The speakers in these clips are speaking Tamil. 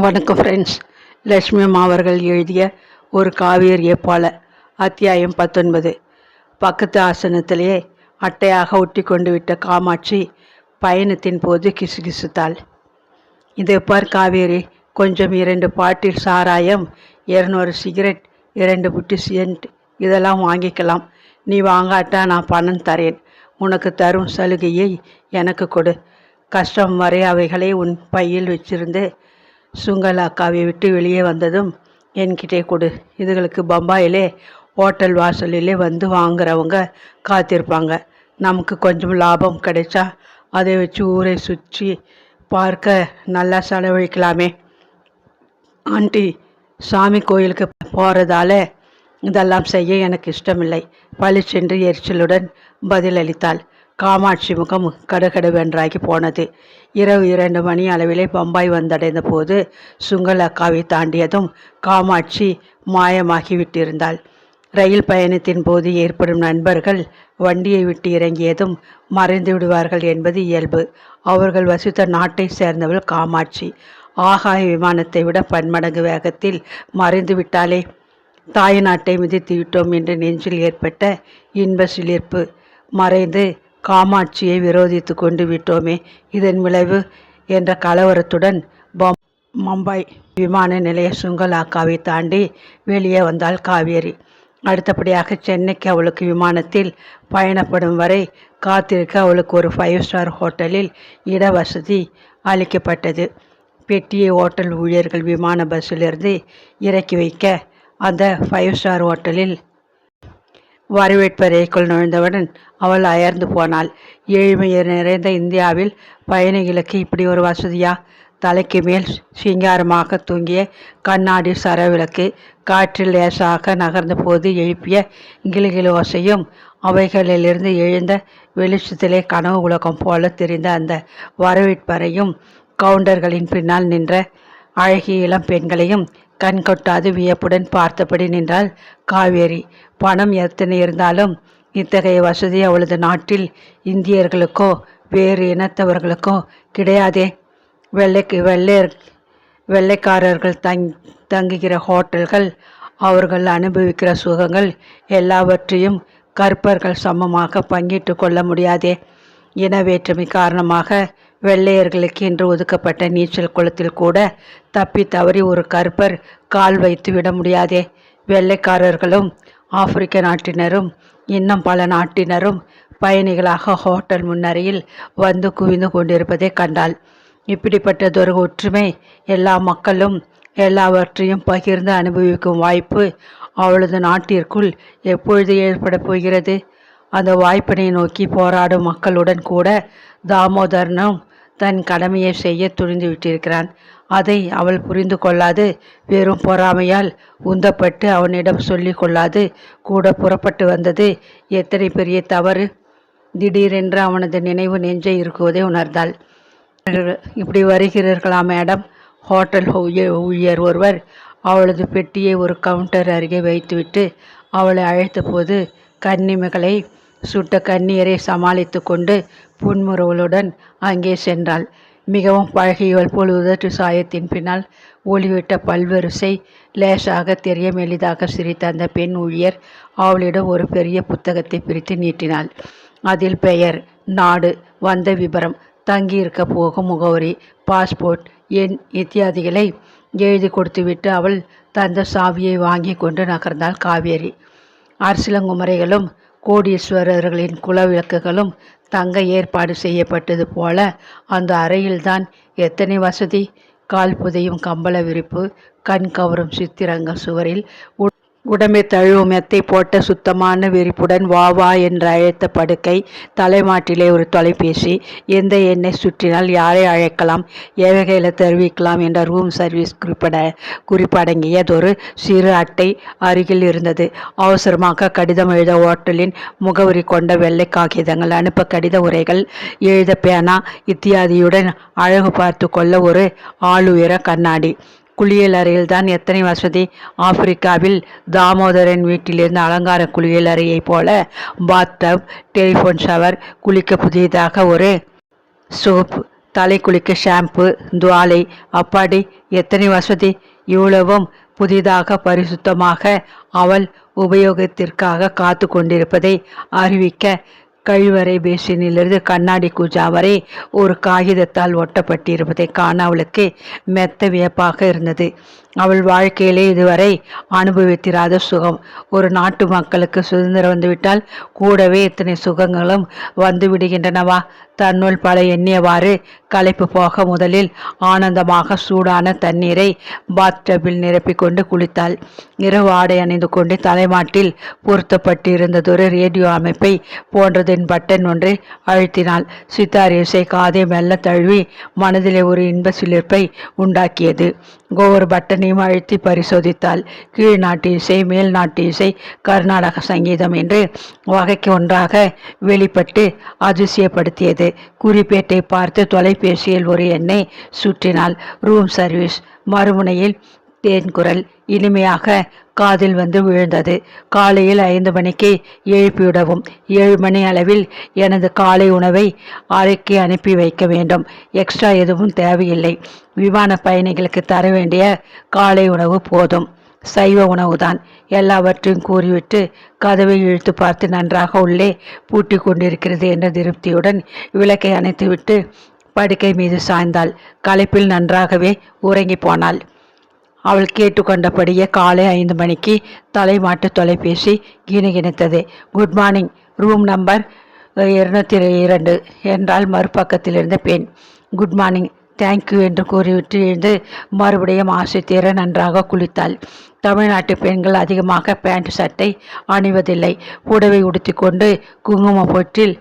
வணக்கம் ஃப்ரெண்ட்ஸ் லட்சுமி அம்மா அவர்கள் எழுதிய ஒரு காவியர் போல அத்தியாயம் பத்தொன்பது. பக்கத்து ஆசனத்திலேயே அட்டையாக ஒட்டி கொண்டு விட்ட காமாட்சி பயணத்தின் போது கிசுகிசுத்தாள். இதை பார் காவேரி கொஞ்சம் இரண்டு பாட்டில் சாராயம் இரநூறு சிகரெட் இரண்டு புட்டி சென்ட் இதெல்லாம் வாங்கிக்கலாம். நீ வாங்காட்டா நான் பணம் தரேன். உனக்கு தரும் சலுகையை எனக்கு கொடு. கஷ்டம் வரை அவைகளை உன் பையில் வச்சிருந்து சுங்கல் அக்காவை விட்டு வெளியே வந்ததும் என்கிட்டே கொடு. இதுகளுக்கு பம்பாயிலே ஹோட்டல் வாசலிலே வந்து வாங்குறவங்க காத்திருப்பாங்க. நமக்கு கொஞ்சம் லாபம் கிடைச்சா அதை வச்சு ஊரை சுற்றி பார்க்க நல்லா செலவழிக்கலாமே. ஆண்டி சாமி கோயிலுக்கு போகிறதால இதெல்லாம் செய்ய எனக்கு இஷ்டமில்லை. பளிச்சென்று எரிச்சலுடன் பதிலளித்தாள். காமாட்சி முகம் கடுகடுவென்றாகி போனது. இரவு இரண்டு மணி அளவிலே பம்பாய் வந்தடைந்த போது சுங்கல் அக்காவை தாண்டியதும் காமாட்சி மாயமாகி விட்டிருந்தாள் ரயில் பயணத்தின் போது ஏற்படும் நண்பர்கள் வண்டியை விட்டு இறங்கியதும் மறைந்து விடுவார்கள் என்பது இயல்பு. அவர்கள் வசித்த நாட்டை சேர்ந்தவள் காமாட்சி. ஆகாய விமானத்தை விட பன்மடங்கு வேகத்தில் மறைந்து விட்டாலே தாய் நாட்டை மிதித்து விட்டோம் என்று நெஞ்சில் ஏற்பட்ட இன்ப சிலிர்ப்பு. மறைந்து காமாட்சியை விரோதித்து கொண்டு விட்டோமே. இதன் விளைவு என்ற கலவரத்துடன் மும்பை விமான நிலைய சுங்கலாக்காவை தாண்டி வெளியே வந்தாள் காவேரி. அடுத்தபடியாக சென்னைக்கு அவளுக்கு விமானத்தில் பயணப்படும் வரை காத்திருக்க அவளுக்கு ஒரு ஃபைவ் ஸ்டார் ஹோட்டலில் இட வசதி அளிக்கப்பட்டது. பெட்டியை ஹோட்டல் ஊழியர்கள் விமான பஸ்ஸிலிருந்து இறக்கி வைக்க அந்த ஃபைவ் ஸ்டார் ஹோட்டலில் வரவேற்பறைக்குள் நுழைந்தவுடன் அவள் அயர்ந்து போனாள். ஏழ்மை நிறைந்த இந்தியாவில் பயணிகளுக்கு இப்படி ஒரு வசதியா? தலைக்கு மேல் சிங்காரமாக தூங்கிய கண்ணாடி சரவிளக்கு காற்றில் லேசாக நகர்ந்த போது எழுப்பிய கிலுகிலு ஓசையும் அவைகளிலிருந்து எழுந்த வெளிச்சத்திலே கனவு உலகம் போல தெரிந்த அந்த வரவேற்பறையும் கவுண்டர்களின் பின்னால் நின்ற அழகிய இளம் பெண்களையும் கண் கொட்டாது வியப்புடன் பார்த்தபடி நின்றாள் காவேரி. பணம் எத்தனை இருந்தாலும் இத்தகைய வசதி அவளது நாட்டில் இந்தியர்களுக்கோ வேறு இனத்தவர்களுக்கோ கிடையாதே. வெள்ளைக்கு வெள்ளை வெள்ளைக்காரர்கள் தங் தங்குகிற ஹோட்டல்கள் அவர்கள் அனுபவிக்கிற சுகங்கள் எல்லாவற்றையும் கற்பர்கள் சமமாக பங்கிட்டு கொள்ள முடியாதே. இன வேற்றுமை காரணமாக வெள்ளையர்களுக்கு என்று ஒதுக்கப்பட்ட நீச்சல் குளத்தில் கூட தப்பி தவறி ஒரு கருப்பர் கால் வைத்து விட முடியாதே. வெள்ளைக்காரர்களும் ஆப்பிரிக்க நாட்டினரும் இன்னும் பல நாட்டினரும் பயணிகளாக ஹோட்டல் முன்னரையில் வந்து குவிந்து கொண்டிருப்பதை கண்டாள். இப்படிப்பட்டதொரு ஒற்றுமை எல்லா மக்களும் எல்லாவற்றையும் பகிர்ந்து அனுபவிக்கும் வாய்ப்பு அவளது நாட்டிற்குள் எப்பொழுது ஏற்பட போகிறது? அந்த வாய்ப்பினை நோக்கி போராடும் மக்களுடன் கூட தாமோதரனும் தன் கடமையை செய்ய துணிந்து விட்டிருக்கிறான். அதை அவள் புரிந்து கொள்ளாது. வெறும் பொறாமையால் உந்தப்பட்டு அவனிடம் சொல்லி கொள்ளாது. கூட புறப்பட்டு வந்தது எத்தனை பெரிய தவறு. திடீரென்று அவனது நினைவு நெஞ்சை இருக்குவதை உணர்ந்தாள். இப்படி வருகிறீர்களா மேடம் ஹோட்டல் ஊழியர் ஒருவர் அவளது பெட்டியை ஒரு கவுண்டர் அருகே வைத்துவிட்டு அவளை அழைத்த போது கன்னிமகளை சுட்ட கண்ணீரை சமாளித்து கொண்டு புன்முறுவலுடன் அங்கே சென்றாள். மிகவும் பழகியவள் போல் உதட்டு சாயத்தின் பின்னால் ஒளிவிட்ட பல்வரிசை லேசாக தெரிய மெளிதாக சிரித்த அந்த பெண் ஊழியர் அவளிடம் ஒரு பெரிய புத்தகத்தை பிரித்து நீட்டினாள். அதில் பெயர் நாடு வந்த விபரம் தங்கியிருக்க போகும் முகவரி பாஸ்போர்ட் எண் இத்தியாதிகளை எழுதி கொடுத்துவிட்டு அவள் தந்த சாவியை வாங்கி கொண்டு நகர்ந்தாள் காவேரி. அரசிலங்குமரைகளும் கோடீஸ்வரர்களின் குலவிளக்குகளும் தங்க ஏற்பாடு செய்யப்பட்டது போல அந்த அறையில்தான் எத்தனை வசதி? கால் புதையும் கம்பள விரிப்பு கண் கவரும் சித்திரங்கள் சுவரில் உடம்பை தழுவும் மெத்தை போட்ட சுத்தமான விரிப்புடன் வா வா என்று அழைத்த படுக்கை தலைமாட்டிலே ஒரு தொலைபேசி. எந்த எண்ணை சுற்றினால் யாரை அழைக்கலாம்? ஏவகையில் தெரிவிக்கலாம் என்ற ரூம் சர்வீஸ் குறிப்பிட குறிப்படங்கியதொரு சிறு அட்டை அருகில் இருந்தது. அவசரமாக கடிதம் எழுத ஓட்டலின் முகவரி கொண்ட வெள்ளை காகிதங்கள் அனுப்ப கடித உரைகள் எழுத பேனா இத்தியாதியுடன் அழகு பார்த்து கொள்ள ஒரு ஆளுயர கண்ணாடி. குளியல் அறையில் தான் எத்தனை வசதி? ஆப்பிரிக்காவில் தாமோதரன் வீட்டிலிருந்து அலங்கார குளியலறையைப் போல பாத் டப் டெலிஃபோன் ஷவர் குளிக்க புதியதாக ஒரு சோப் தலை குளிக்க ஷாம்பு துவாலை அப்பாடி எத்தனை வசதி? இவ்வளவும் புதிதாக பரிசுத்தமாக அவள் உபயோகத்திற்காக காத்து கொண்டிருப்பதை அறிவிக்க கழிவறை பேசினிலிருந்து கண்ணாடி கூஜா வரை ஒரு காகிதத்தால் ஒட்டப்பட்டிருப்பதை காண அவளுக்கு மெத்த வியப்பாக இருந்தது. அவள் வாழ்க்கையிலே இதுவரை அனுபவித்திராத சுகம். ஒரு நாட்டு மக்களுக்கு சுதந்திரம் வந்துவிட்டால் கூடவே இத்தனை சுகங்களும் வந்து விடுகின்றனவா தன்னுள் பல எண்ணியவாறு களைப்பு போக முதலில் ஆனந்தமாக சூடான தண்ணீரை பாத்டபில் நிரப்பிக்கொண்டு குளித்தாள். இரவு ஆடை அணிந்து கொண்டு தலைமாட்டில் பொருத்தப்பட்டிருந்ததொரு ரேடியோ அமைப்பை போன்றதின் பட்டன் ஒன்றை அழுத்தினாள். சித்தார் இசை காதை மெல்ல தழுவி மனதிலே ஒரு இன்ப சிலிர்ப்பை உண்டாக்கியது. ஒவ்வொரு பட்டனையும் அழுத்தி பரிசோதித்தால் கீழ் நாட்டு இசை மேல் நாட்டு இசை கர்நாடக சங்கீதம் என்று வகைக்கு ஒன்றாக வெளிப்பட்டு அதிசயப்படுத்தியது. குறிப்பேட்டை பார்த்து தொலைபேசியில் ஒரு எண்ணை சுற்றினால் ரூம் சர்வீஸ் மறுமுனையில் தேன்குரல் இனிமையாக காதில் வந்து விழுந்தது. காலையில் ஐந்து மணிக்கு எழுப்பிவிடவும். ஏழு மணி அளவில் எனது காலை உணவை அறைக்கு அனுப்பி வைக்க வேண்டும். எக்ஸ்ட்ரா எதுவும் தேவையில்லை. விமான பயணிகளுக்கு தர வேண்டிய காலை உணவு போதும். சைவ உணவுதான். எல்லாவற்றையும் கூறிவிட்டு கதவை இழுத்து பார்த்து நன்றாக உள்ளே பூட்டி கொண்டிருக்கிறது என்ற திருப்தியுடன் விளக்கை அணைத்துவிட்டு படுக்கை மீது சாய்ந்தாள். களைப்பில் நன்றாகவே உறங்கி போனாள். அவள் கேட்டுக்கொண்டபடியே காலை ஐந்து மணிக்கு தலைமாட்டு தொலைபேசி கிணகிணைத்தது குட் மார்னிங். ரூம் நம்பர் இருநூத்தி இரண்டு என்றால் மறுபக்கத்திலிருந்த பெண். Good morning. தேங்க்யூ என்று கூறிவிட்டு எழுந்து மறுபடியும் ஆசை தீர நன்றாக குளித்தாள். தமிழ்நாட்டு பெண்கள் அதிகமாக பேண்ட் சட்டை அணிவதில்லை. புடவை உடுத்திக்கொண்டு குங்கும பொற்றில்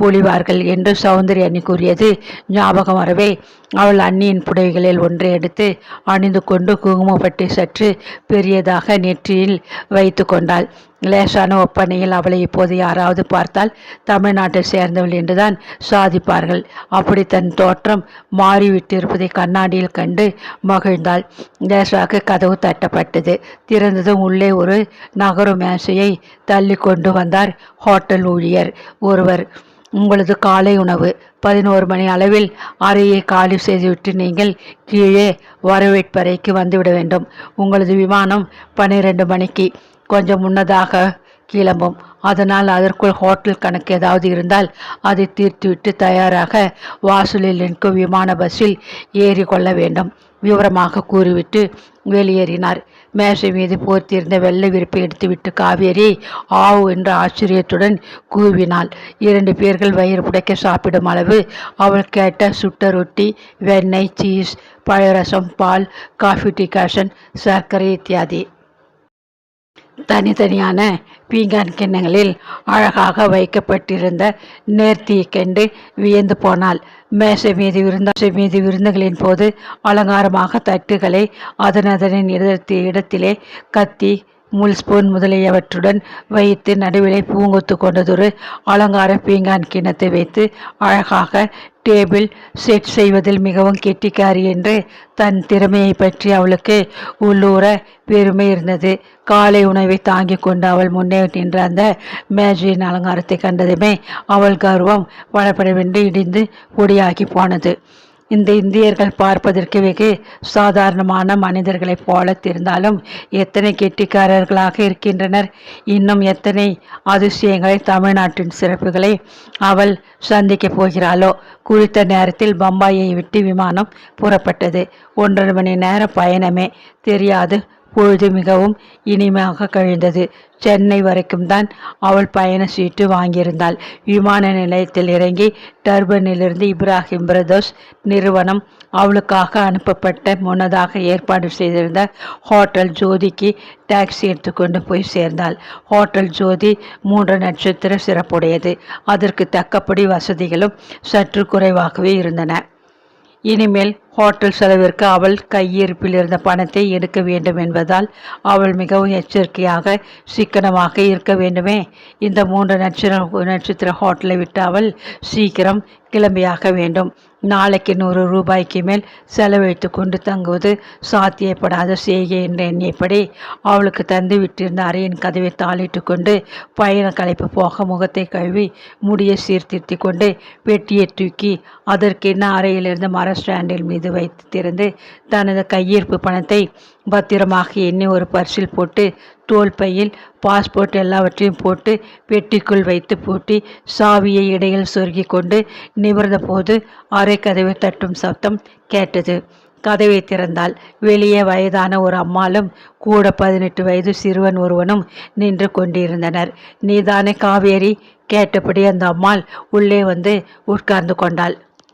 பொழிவார்கள் என்று சௌந்தரி அண்ணி கூறியது ஞாபகம் வரவே அவள் அண்ணியின் புடவைகளில் ஒன்றை எடுத்து அணிந்து கொண்டு குங்குமப்பட்டி சற்று பெரியதாக நெற்றியில் வைத்து கொண்டாள். லேசான ஒப்பனையில் அவளை இப்போது யாராவது பார்த்தால் தமிழ்நாட்டை சேர்ந்தவள் என்றுதான் சாதிப்பார்கள். அப்படி தன் தோற்றம் மாறிவிட்டிருப்பதை கண்ணாடியில் கண்டு மகிழ்ந்தாள். லேசாக கதவு தட்டப்பட்டது. திறந்ததும் உள்ளே ஒரு நகரு மேசையை தள்ளி கொண்டு வந்தார் ஹோட்டல் ஊழியர் ஒருவர். உங்களது காலை உணவு. பதினோரு மணி அளவில் அறையை காலி செய்துவிட்டு நீங்கள் கீழே வரவேற்பறைக்கு வந்துவிட வேண்டும். உங்களது விமானம் பன்னிரெண்டு மணிக்கு கொஞ்சம் முன்னதாக கிளம்பும். அதனால் அதற்குள் ஹோட்டல் கணக்கு ஏதாவது இருந்தால் அதை தீர்த்துவிட்டு தயாராக வாசலில் நிற்கும் விமான பஸ்ஸில் ஏறி கொள்ள வேண்டும். விவரமாக கூறிவிட்டு வெளியேறினார். மேசை மீது போர்த்தியிருந்த வெள்ளை விருப்பை எடுத்துவிட்டு காவேரி ஆவு என்ற ஆச்சரியத்துடன் கூவினாள். இரண்டு பேர்கள் வயிறு புடைக்க சாப்பிடும் அளவு அவள் கேட்ட சுட்ட ரொட்டி வெண்ணெய் சீஸ் பழரசம் பால் காஃபி டிகாஷன் சர்க்கரை இத்தியாதி. தனித்தனியான பீங்கான் கிண்ணங்களில் அழகாக வைக்கப்பட்டிருந்த நேர்த்தியை கண்டு வியந்து போனாள். மேசை மீது விருந்த மீது விருந்துகளின் போது அலங்காரமாக தட்டுகளை அதனதனின் இடத்திலே கத்தி முள் ஸ்பூன் முதலியவற்றுடன் வைத்து நடுவிலே பூங்கொத்து கொண்டதொரு அலங்கார பீங்கான் கிண்ணத்தை வைத்து அழகாக டேபிள் செட் செய்வதில் மிகவும் கெட்டிக்காரி என்று தன் திறமையை பற்றி அவளுக்கு உள்ளூர பெருமை இருந்தது. காலை உணவை தாங்கி கொண்டு அவள் முன்னே நின்ற அந்த மேஜையின் அலங்காரத்தை கண்டதுமே அவள் கர்வம் வளப்படவென்று இடிந்து பொடியாகி போனது. இந்த இந்தியர்கள் பார்ப்பதற்கு வெகு சாதாரணமான மனிதர்களைப் போல தெரிந்தாலும் எத்தனை கெட்டிக்காரர்களாக இருக்கின்றனர். இன்னும் எத்தனை அதிசயங்களை தமிழ்நாட்டின் சிறப்புகளை அவள் சந்திக்கப் போகிறாளோ. குறித்த நேரத்தில் பம்பாயை விட்டு விமானம் புறப்பட்டது. ஒன்றரை மணி நேர பயணமே தெரியாது. பொழுது மிகவும் இனிமையாக கழிந்தது. சென்னை வரைக்கும் தான் அவள் பயண சீட்டு வாங்கியிருந்தாள். விமான நிலையத்தில் இறங்கி டர்பனிலிருந்து இப்ராஹிம் பிரதோஸ் நிறுவனம் அவளுக்காக அனுப்பப்பட்ட முன்னதாக ஏற்பாடு செய்திருந்த ஹோட்டல் ஜோதிக்கு டாக்ஸி எடுத்துக்கொண்டு போய் சேர்ந்தாள். ஹோட்டல் ஜோதி மூன்று நட்சத்திர சிறப்புடையது. அதற்கு தக்கபடி வசதிகளும் சற்று குறைவாகவே இருந்தன. இனிமேல் ஹோட்டல் செலவிற்கு அவள் கையிருப்பில் இருந்த பணத்தை எடுக்க வேண்டும் என்பதால் அவள் மிகவும் எச்சரிக்கையாக சிக்கனமாக இருக்க வேண்டுமே. இந்த மூன்று நட்சத்திர நட்சத்திர ஹோட்டலை விட்டு அவள் சீக்கிரம் கிளம்பியாக வேண்டும். நாளைக்கு நூறு ரூபாய்க்கு மேல் செலவழித்து கொண்டு தங்குவது சாத்தியப்படாத செய்கை என்று எண்ணியபடி அவளுக்கு தந்து விட்டிருந்த அறையின் கதவை தாளிட்டு கொண்டு பயண கலைப்பு போக முகத்தை கழுவி முடியை சீர்திருத்தி கொண்டு பெட்டியை தூக்கி அதற்கென்ன அறையிலிருந்து மர ஸ்டாண்டில் மீது வைத்து திறந்து தனது கையிருப்பு பணத்தை பத்திரமாக எண்ணி ஒரு பர்சில் போட்டு தோல் பையில் பாஸ்போர்ட் எல்லாவற்றையும் போட்டு பெட்டிக்குள் வைத்து பூட்டி சாவியை இடையில் சொருகி கொண்டு நிமிர்ந்த போது அரை கதவை தட்டும் சப்தம் கேட்டது. கதவை திறந்தால் வெளியே வயதான ஒரு அம்மாளும் கூட பதினெட்டு வயது சிறுவன் ஒருவனும் நின்று கொண்டிருந்தனர். நீதானே காவேரி? கேட்டபடி அந்த அம்மாள் உள்ளே வந்து உட்கார்ந்து கொண்டாள்.